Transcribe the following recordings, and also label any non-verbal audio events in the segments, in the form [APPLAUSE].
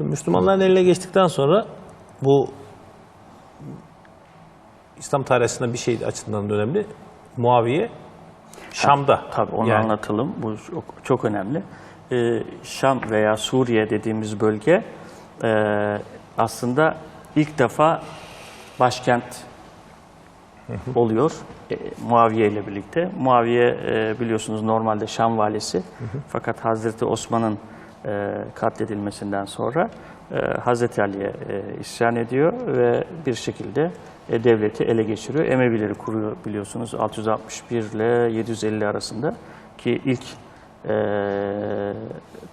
Şimdi Müslümanların eline geçtikten sonra bu İslam tarihinde bir şey açısından da önemli. Muaviye Şam'da. Tabii onu Yani anlatalım. Bu çok, çok önemli. Ee, Şam veya Suriye dediğimiz bölge e, aslında ilk defa başkent oluyor e, Muaviye ile birlikte. Muaviye e, biliyorsunuz normalde Şam valisi. Fakat Hazreti Osman'ın e, katledilmesinden sonra e, Hazreti Ali'ye e, isyan ediyor ve bir şekilde e, devleti ele geçiriyor. Emevileri kuruyor biliyorsunuz 661 ile 750 arasında ki ilk e,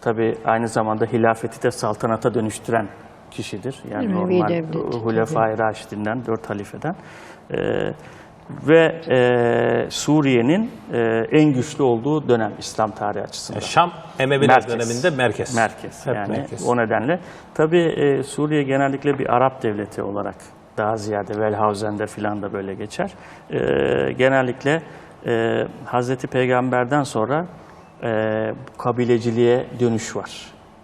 tabi aynı zamanda hilafeti de saltanata dönüştüren kişidir. Yani Emevi normal Hulefai Raşidinden, dört halifeden. E, ve e, Suriye'nin e, en güçlü olduğu dönem İslam tarihi açısından. Şam Emeviler Merkez. döneminde merkez. Merkez Hep yani merkez. o nedenle. Tabii e, Suriye genellikle bir Arap devleti olarak daha ziyade Velhausen'de filan da böyle geçer. E, genellikle e, Hazreti Peygamber'den sonra e, kabileciliğe dönüş var.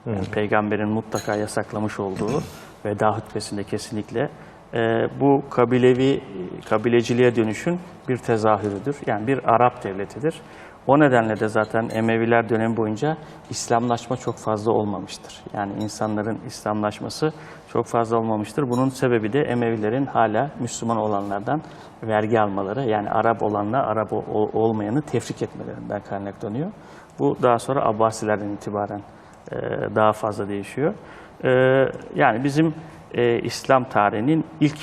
Yani Peygamberin mutlaka yasaklamış olduğu veda hutbesinde kesinlikle e, bu kabilevi kabileciliğe dönüşün bir tezahürüdür. Yani bir Arap devletidir. O nedenle de zaten Emeviler dönemi boyunca İslamlaşma çok fazla olmamıştır. Yani insanların İslamlaşması çok fazla olmamıştır. Bunun sebebi de Emevilerin hala Müslüman olanlardan vergi almaları, yani Arap olanla Arap ol- olmayanı tefrik etmelerinden kaynaklanıyor. Bu daha sonra Abbasilerden itibaren e, daha fazla değişiyor. E, Yani bizim e, İslam tarihinin ilk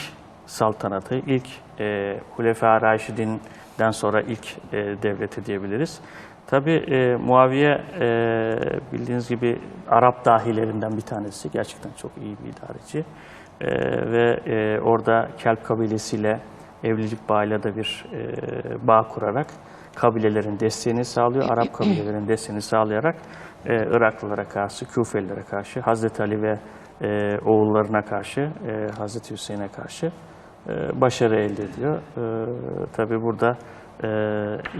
saltanatı, ilk e, Hulefâ Raşidin'den sonra ilk e, devleti diyebiliriz. Tabi e, Muaviye e, bildiğiniz gibi Arap dahilerinden bir tanesi. Gerçekten çok iyi bir idareci. E, ve e, orada Kelp kabilesiyle evlilik bağıyla da bir e, bağ kurarak kabilelerin desteğini sağlıyor. Arap kabilelerin desteğini sağlayarak e, Iraklılara karşı, Küfelilere karşı, Hazreti Ali ve e, oğullarına karşı, e, Hazreti Hüseyin'e karşı e, başarı elde ediyor. E, Tabi burada e,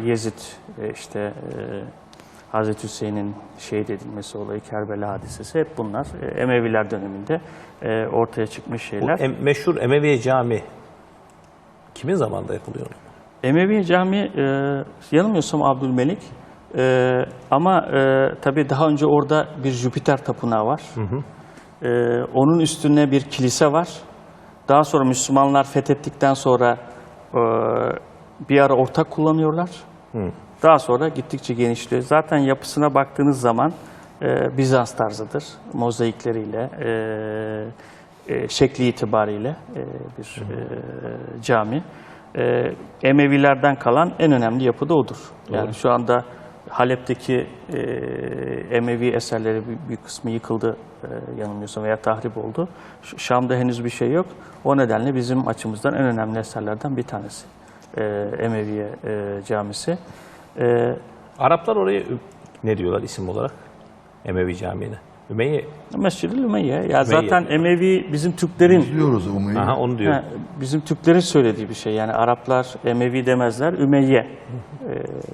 Yezid, e, işte e, Hazreti Hüseyin'in şehit edilmesi olayı, Kerbela hadisesi hep bunlar e, Emeviler döneminde e, ortaya çıkmış Bu şeyler. em- meşhur Emeviye Cami kimin zamanında yapılıyor? Emevi Camii e, yanılmıyorsam Abdülmelik e, ama e, tabii daha önce orada bir Jüpiter tapınağı var. E, onun üstüne bir kilise var. Daha sonra Müslümanlar fethettikten sonra e, bir ara ortak kullanıyorlar. Daha sonra gittikçe genişliyor. Zaten yapısına baktığınız zaman e, Bizans tarzıdır. Mozaikleriyle, e, e, şekli itibariyle e, bir e, cami. E, Emevilerden kalan en önemli yapı da odur. Yani şu anda Halep'teki e, Emevi eserleri bir, bir kısmı yıkıldı e, yanılmıyorsam veya tahrip oldu. Şam'da henüz bir şey yok. O nedenle bizim açımızdan en önemli eserlerden bir tanesi. E, Emeviye e, camisi. E, Araplar oraya ne diyorlar isim olarak? Emevi Camii'ne. Ümeyye. Mescid-i Ümeyye. Ya zaten Emevi bizim Türklerin Biliyoruz Umay'ı. Aha onu diyor. Ha, bizim Türklerin söylediği bir şey. Yani Araplar Emevi demezler, Ümeyye e,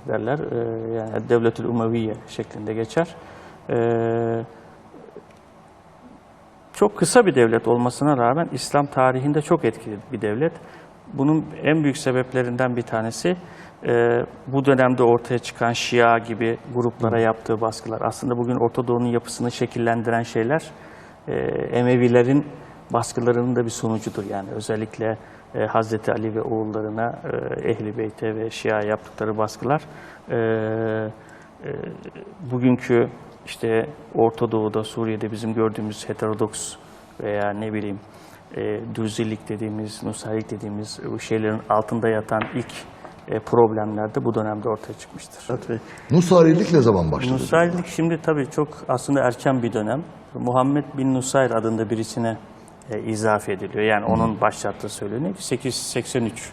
derler. E, yani Devletül Umeviye şeklinde geçer. E, çok kısa bir devlet olmasına rağmen İslam tarihinde çok etkili bir devlet. Bunun en büyük sebeplerinden bir tanesi e, bu dönemde ortaya çıkan Şia gibi gruplara yaptığı baskılar. Aslında bugün Orta Doğu'nun yapısını şekillendiren şeyler e, Emevilerin baskılarının da bir sonucudur. Yani özellikle e, Hazreti Ali ve oğullarına e, Ehli Beyt'e ve Şia yaptıkları baskılar e, e, bugünkü işte Orta Doğu'da, Suriye'de bizim gördüğümüz heterodoks veya ne bileyim e, düzillik dediğimiz, nusaylik dediğimiz bu şeylerin altında yatan ilk e, problemler de bu dönemde ortaya çıkmıştır. Nusayrilik ne zaman başladı? Nusayrilik şimdi tabii çok aslında erken bir dönem. Muhammed bin Nusayr adında birisine e, izafe ediliyor. Yani onun başlattığı söyleniyor. 883.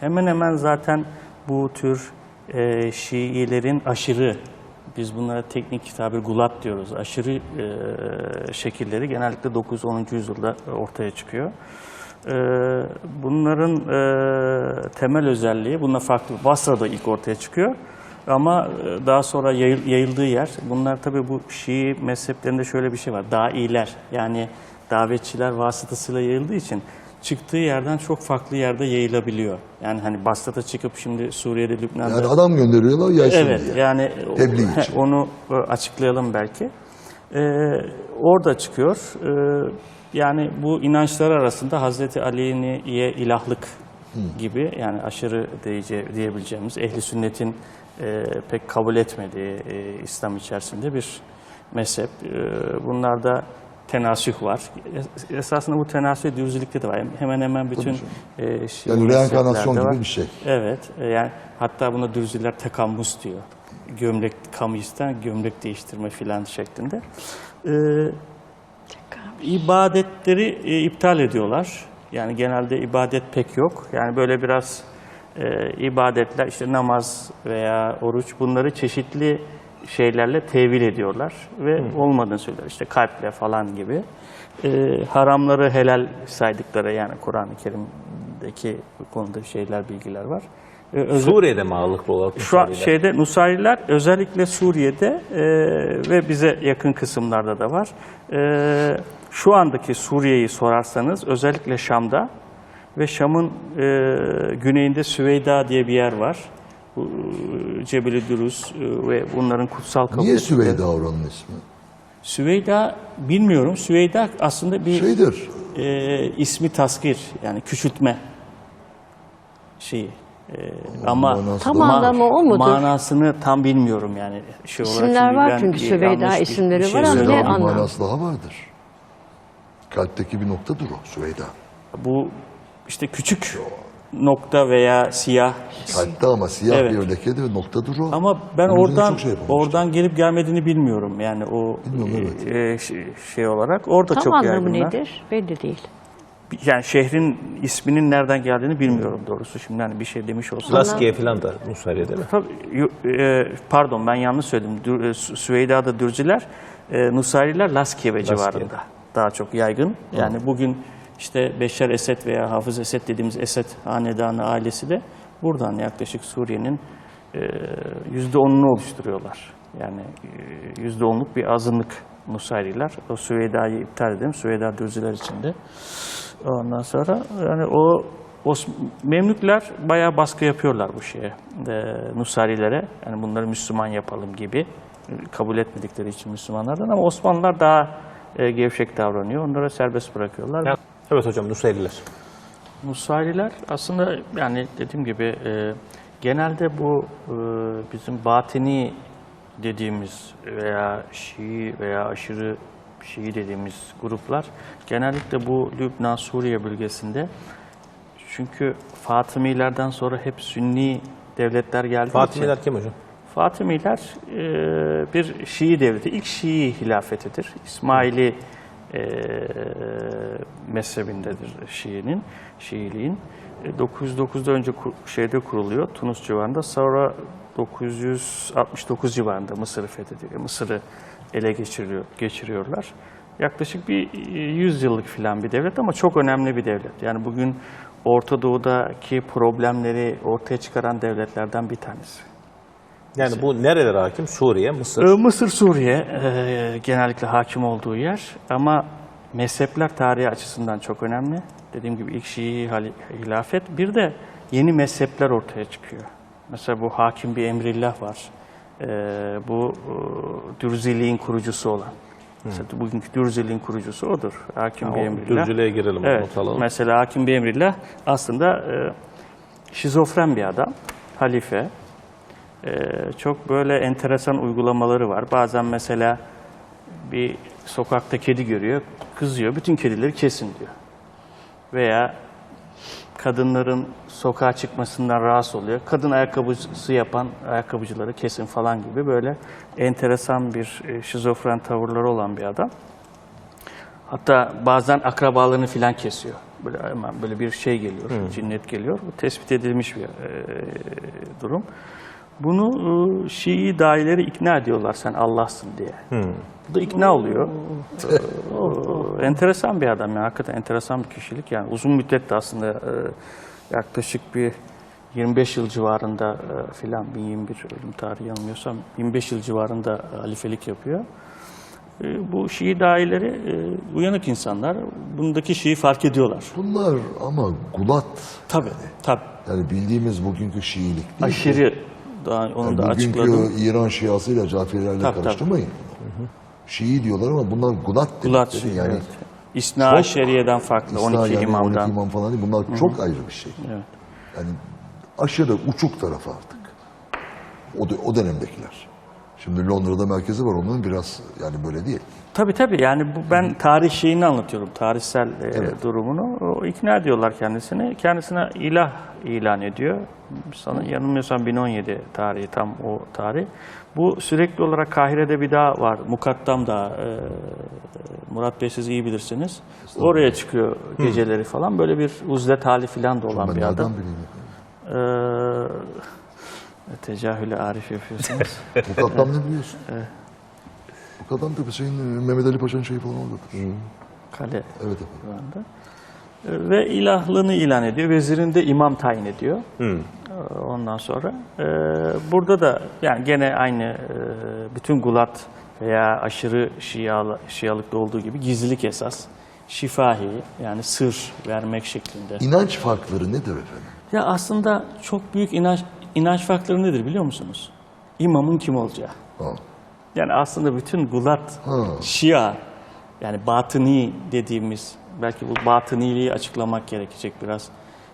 Hemen hemen zaten bu tür e, Şiilerin aşırı, biz bunlara teknik tabir gulat diyoruz, aşırı e, şekilleri genellikle 9-10. yüzyılda ortaya çıkıyor. E, bunların e, temel özelliği, bununla farklı, Basra'da ilk ortaya çıkıyor. Ama e, daha sonra yayıl- yayıldığı yer, bunlar tabii bu Şii mezheplerinde şöyle bir şey var. Dailer yani davetçiler vasıtasıyla yayıldığı için çıktığı yerden çok farklı yerde yayılabiliyor. Yani hani Basra'da çıkıp şimdi Suriye'de, Lübnan'da... Yani adam gönderiyorlar yaysın Evet diye. yani Tebliğ [LAUGHS] için. onu e, açıklayalım belki. Ee, orada çıkıyor. Ee, yani bu inançlar arasında Hazreti Ali'ye ilahlık gibi yani aşırı diyece, diyebileceğimiz ehli sünnetin e, pek kabul etmediği e, İslam içerisinde bir mezhep. Ee, bunlarda tenasüh var. Es- Esasında bu tenasüh düzlükte de var. Hemen hemen bütün e, Şii Yani reenkarnasyon mezheplerde var. gibi bir şey. Evet, e, yani hatta buna dürziler tekammus diyor. Gömlek kamisten gömlek değiştirme filan şeklinde. Ee, ibadetleri e, iptal ediyorlar. Yani genelde ibadet pek yok. Yani böyle biraz e, ibadetler işte namaz veya oruç bunları çeşitli şeylerle tevil ediyorlar ve olmadığını söylüyorlar. İşte kalple falan gibi. E, haramları helal saydıkları yani Kur'an-ı Kerim'deki bu konuda şeyler, bilgiler var. E, özel- Suriye'de mi ağırlıklı olarak şu an şeyde Nusayriler özellikle Suriye'de e, ve bize yakın kısımlarda da var. E, şu andaki Suriye'yi sorarsanız özellikle Şam'da ve Şam'ın e, güneyinde Süveyda diye bir yer var. E, Cebeli Durus e, ve bunların kutsal kabul Niye Süveyda oranın ismi? Süveyda bilmiyorum. Süveyda aslında bir Şeydir. e, ismi taskir yani küçültme şeyi. E, ama manası Tam anlamı o mudur? Manasını tam bilmiyorum yani. Şey olarak İsimler var çünkü Süveyda isimleri bir şey var ama ne anlam? manası daha vardır. Kalpteki bir noktadır o Süveyda. Bu işte küçük nokta veya siyah Kalpte ama siyah Evet. bir lekedir, noktadır o. ama ben üzerine oradan çok şey yapılmış. oradan gelip gelmediğini bilmiyorum yani o Bilmiyorum, evet. e, şey, şey olarak orada Tam çok anlamı yaygınlar. nedir? Belli değil. Yani şehrin isminin nereden geldiğini bilmiyorum doğrusu şimdi hani bir şey demiş olsam. Laskiye falan da Nusayri'de mi? Tabii, e, pardon ben yanlış söyledim. Dür, e, Sü- Süveyda'da Dürziler, e, Nusayriler Laskiye ve civarında daha çok yaygın. Yani bugün işte Beşer Esed veya Hafız Esed dediğimiz Esed hanedanı ailesi de buradan yaklaşık Suriye'nin e, yüzde onunu oluşturuyorlar. Yani e, yüzde onluk bir azınlık Nusayriler. O Süveyda'yı iptal edelim. Süveyda Dürziler içinde. Ondan sonra yani o Os Memlükler bayağı baskı yapıyorlar bu şeye, e, Nusarilere. Yani bunları Müslüman yapalım gibi e, kabul etmedikleri için Müslümanlardan ama Osmanlılar daha e, gevşek davranıyor. Onlara serbest bırakıyorlar. Ya- Evet hocam Nusayriler. Nusayriler aslında yani dediğim gibi e, genelde bu e, bizim batini dediğimiz veya Şii veya aşırı Şii dediğimiz gruplar genellikle bu Lübnan, Suriye bölgesinde çünkü Fatımilerden sonra hep Sünni devletler için Fatimiler kim hocam? Fatimiler e, bir Şii devleti, ilk Şii hilafetidir. İsmaili e, mezhebindedir Şii'nin, Şiiliğin. E, 909'da önce ku- şeyde kuruluyor, Tunus civarında. Sonra 969 civarında Mısır'ı fethediyor, Mısır'ı ele geçiriyor, geçiriyorlar. Yaklaşık bir e, 100 yıllık filan bir devlet ama çok önemli bir devlet. Yani bugün Orta Doğu'daki problemleri ortaya çıkaran devletlerden bir tanesi. Yani bu nerelere hakim? Suriye, Mısır. Ee, Mısır, Suriye e, genellikle hakim olduğu yer ama mezhepler tarihi açısından çok önemli. Dediğim gibi ilk Şii hilafet. Bir de yeni mezhepler ortaya çıkıyor. Mesela bu hakim bir emrillah var. Ee, bu e, Dürziliğin kurucusu olan. Mesela bugünkü Dürziliğin kurucusu odur. Hakim Ha, bir emrillah. Dürzülüğe girelim, Evet. not alalım. Mesela hakim bir emrillah aslında e, şizofren bir adam. Halife. Ee, çok böyle enteresan uygulamaları var. Bazen mesela bir sokakta kedi görüyor, kızıyor, bütün kedileri kesin diyor. Veya kadınların sokağa çıkmasından rahatsız oluyor. Kadın ayakkabısı yapan ayakkabıcıları kesin falan gibi böyle enteresan bir e, şizofren tavırları olan bir adam. Hatta bazen akrabalarını filan kesiyor. Böyle hemen böyle bir şey geliyor, cinnet geliyor. Bu tespit edilmiş bir e, durum. Bunu e, Şii dahileri ikna ediyorlar sen Allah'sın diye. Bu da ikna oluyor. Ee, enteresan bir adam ya, hakikaten enteresan bir kişilik. Yani uzun müddet de aslında e, yaklaşık bir 25 yıl civarında e, filan 1021 ölüm tarihi yanılmıyorsam 25 yıl civarında e, halifelik yapıyor. E, bu Şii dahileri e, uyanık insanlar. Bundaki Şii fark ediyorlar. Bunlar ama gulat. Tabii, tabii. Yani bildiğimiz bugünkü Şiilik değil. Aşırı, daha onu Yani da bugünkü açıkladım. İran Şiasıyla Caferilerle Tabii, karıştırmayın. Şii diyorlar ama bunlar gulat Gulat yani evet. İsna Şeriye'den farklı, İslam 12 yani imamdan. 12 imam falan değil. Bunlar çok ayrı bir şey. Evet. Yani aşırı uçuk tarafı artık. O, o dönemdekiler. Şimdi Londra'da merkezi var onun biraz yani böyle değil. Tabii tabii yani bu ben tarih şeyini anlatıyorum. Tarihsel e, durumunu. O ikna ediyorlar kendisini. Kendisine ilah ilan ediyor. Sana yanılmıyorsam 1017 tarihi tam o tarih. Bu sürekli olarak Kahire'de bir daha var. Mukaddam da e, Murat Bey siz iyi bilirsiniz. Oraya çıkıyor geceleri falan. Böyle bir uzlet hali falan da olan Ben bir adam. Ee, tecahülü arif yapıyorsunuz. [LAUGHS] Mukaddam ne biliyorsun? Mukaddam da şeyin Mehmet Ali Paşa'nın şeyi falan oradadır. Kale Evet efendim. civarında. Ee, Ve ilahlığını ilan ediyor. Vezirinde imam tayin ediyor. Ee, Ondan sonra e, burada da yani gene aynı e, bütün gulat veya aşırı şialı, şialıkta olduğu gibi gizlilik esas. Şifahi yani sır vermek şeklinde. İnanç farkları nedir efendim? Ya aslında çok büyük inanç, inanç farkları nedir biliyor musunuz? İmamın kim olacağı. Ha. Yani aslında bütün gulat, şia, yani batıni dediğimiz, belki bu batıniliği açıklamak gerekecek biraz.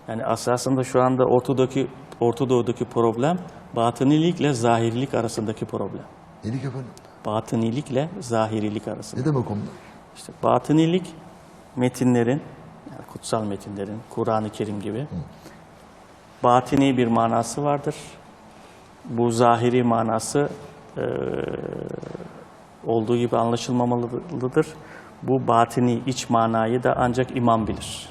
Yani esasında şu anda ortadaki, Ortadoğu'daki problem batınilikle zahirilik arasındaki problem. Nelik efendim? Batınilikle zahirilik arasında. Ne demek onlar? İşte batınilik metinlerin, yani kutsal metinlerin, Kur'an-ı Kerim gibi batini bir manası vardır. Bu zahiri manası olduğu gibi anlaşılmamalıdır. Bu batini iç manayı da ancak imam bilir.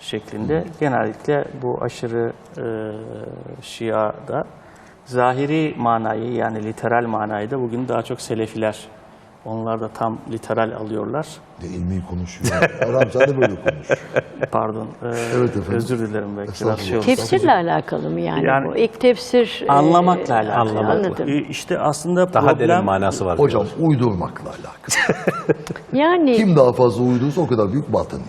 Şeklinde genellikle bu aşırı eee Şia'da zahiri manayı yani literal manayı da bugün daha çok Selefiler onlar da tam literal alıyorlar. Ne ilmi konuşuyor. De böyle konuş. [LAUGHS] Pardon. eee, Evet efendim. Özür dilerim belki biraz şey. Tefsirle alakalı mı yani, Yani- bu? İlk tefsir... e, Anlamakla alakalı. Anlamak. Anladım. Ee, İşte aslında Daha problem derin manası var. Hocam uydurmakla alakalı. Yani Kim daha fazla uydurursa o kadar büyük batın.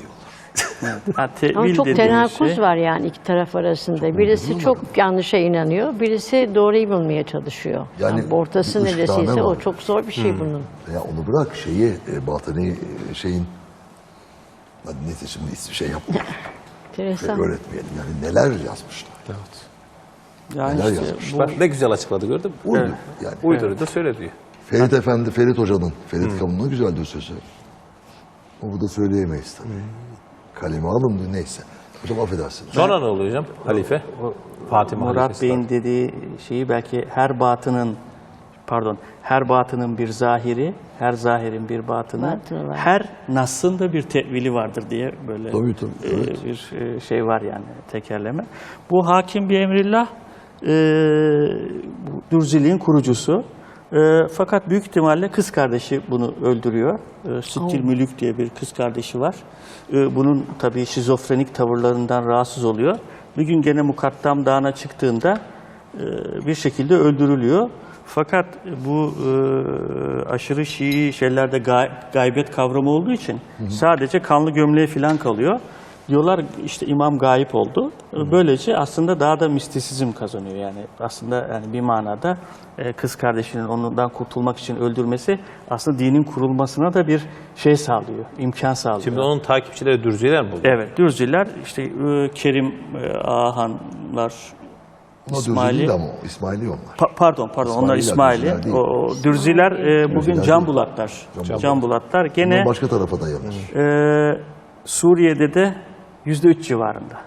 Ha, tevil ama çok tenakuz şey- var yani iki taraf arasında. Birisi çok yanlışa inanıyor, birisi doğruyu bulmaya çalışıyor. Yani Yani, ortası bir neresiyse o çok zor bir şey bunun. Ya onu bırak şeyi, e, batıni e, şeyin Hadi neyse şimdi ismi şey yapma. [LAUGHS] Enteresan. öğretmeyelim. Yani neler yazmışlar. Yani Neler işte yazmış? bu- ne güzel açıkladı gördün mü? Uydur. Yani Uyduru da söyle diyor. Ferit Efendi, Ferit Hoca'nın, Ferit Kamun'un güzeldir sözü. O burada söyleyemeyiz tabii. Kalemi alın neyse. Hocam affedersiniz. Sonra ne oluyor hocam? Halife. Fatıma Murat. Bey'in dediği şeyi belki her batının pardon her batının bir zahiri, her zahirin bir batını, var. her nasın da bir tevili vardır diye böyle Tabii, tabii, e, evet. bir e, şey var yani tekerleme. Bu hakim bir emrillah e, Dürziliğin kurucusu. E, fakat büyük ihtimalle kız kardeşi bunu öldürüyor. E, Sittil Mülük diye bir kız kardeşi var. E, bunun tabii şizofrenik tavırlarından rahatsız oluyor. Bir gün gene Mukaddam Dağı'na çıktığında e, bir şekilde öldürülüyor. Fakat bu e, aşırı Şii şeylerde gay- gaybet kavramı olduğu için sadece kanlı gömleği falan kalıyor. Diyorlar işte imam gayip oldu. Böylece aslında daha da mistisizm kazanıyor yani. Aslında yani bir manada e, kız kardeşinin ondan kurtulmak için öldürmesi aslında dinin kurulmasına da bir şey sağlıyor, imkan sağlıyor. Şimdi onun takipçileri Dürziler mi buldu? Evet, Dürziler işte e, Kerim e, Ahanlar, Ama İsmaili. değil ama o, İsmaili onlar. Pa- pardon pardon onlar İsmaililer, İsmaili. Dürziler değil. O, o Dürziler e, bugün Dürziler Can. Bulatlar. Can Can, Bulatlar. Gene Bunlar başka tarafa dayanır. e, Suriye'de de %3 civarında.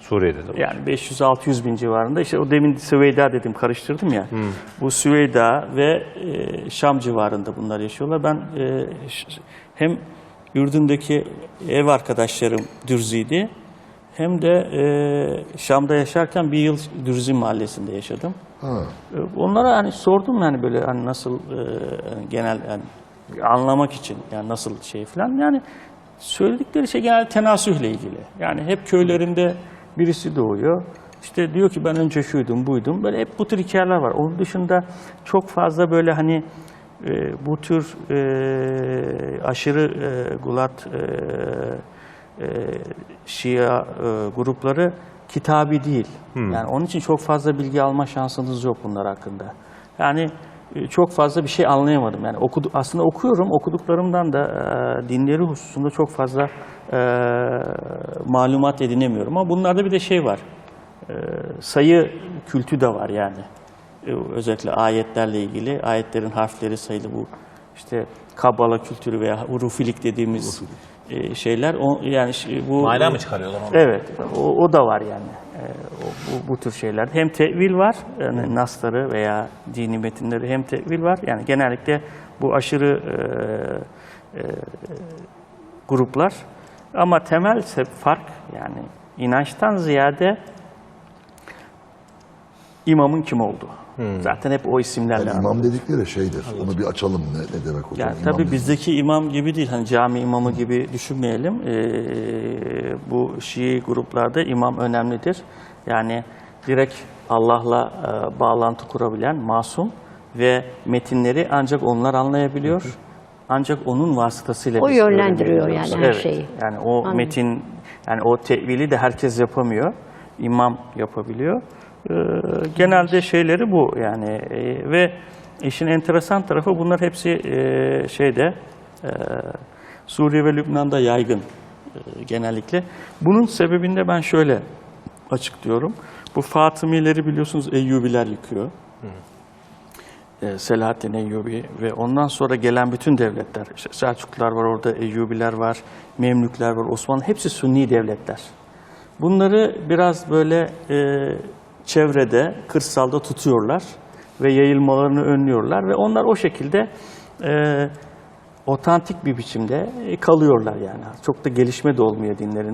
Suriye'de de. var. Yani 500-600 bin civarında. İşte o demin Süveyda dedim karıştırdım ya. Bu Süveyda ve e, Şam civarında bunlar yaşıyorlar. Ben e, hem Ürdün'deki ev arkadaşlarım Dürzi'ydi. Hem de e, Şam'da yaşarken bir yıl Dürzi mahallesinde yaşadım. Ha. E, Onlara hani sordum yani böyle hani nasıl e, genel yani anlamak için yani nasıl şey falan yani söyledikleri şey genel tenasühle ilgili. Yani hep köylerinde birisi doğuyor. İşte diyor ki ben önce şuydum, buydum. Böyle hep bu tür hikayeler var. Onun dışında çok fazla böyle hani e, bu tür e, aşırı e, gulat e, e, Şia e, grupları kitabi değil. Yani onun için çok fazla bilgi alma şansınız yok bunlar hakkında. Yani çok fazla bir şey anlayamadım. Yani okudu, aslında okuyorum, okuduklarımdan da e, dinleri hususunda çok fazla e, malumat edinemiyorum. Ama bunlarda bir de şey var, e, sayı kültü de var yani. E, özellikle ayetlerle ilgili, ayetlerin harfleri sayılı bu işte Kabala kültürü veya hurufilik dediğimiz e, şeyler. O, yani bu Mana mı çıkarıyorlar onu? Evet, o, o da var yani. Bu, bu tür şeyler. Hem tevil var, yani nasları veya dini metinleri hem tevil var. Yani genellikle bu aşırı e, e, gruplar. Ama temel fark yani inançtan ziyade imamın kim olduğu. Zaten hep o isimlerle. Yani imam dedikleri şeydir. Onu bir açalım ne, ne demek hocam? Yani İmam tabii dediği- bizdeki imam gibi değil, hani cami imamı gibi düşünmeyelim. Ee, bu Şii gruplarda imam önemlidir. Yani direkt Allah'la e, bağlantı kurabilen masum ve metinleri ancak onlar anlayabiliyor. Ancak onun vasıtasıyla O yönlendiriyor yani her Evet, şeyi. Yani o Anladım. metin, yani o tevili de herkes yapamıyor. İmam yapabiliyor. Ee, genelde şeyleri bu yani e, ve işin enteresan tarafı bunlar hepsi e, şeyde e, Suriye ve Lübnan'da yaygın e, genellikle. Bunun sebebinde ben şöyle açıklıyorum. Bu Fatımileri biliyorsunuz Eyyubiler yıkıyor. E, Selahaddin Eyyubi ve ondan sonra gelen bütün devletler, işte Selçuklular var orada, Eyyubiler var, Memlükler var, Osmanlı hepsi Sünni devletler. Bunları biraz böyle e, çevrede, kırsalda tutuyorlar ve yayılmalarını önlüyorlar ve onlar o şekilde e, otantik bir biçimde e, kalıyorlar yani. Çok da gelişme de olmuyor dinlerinde.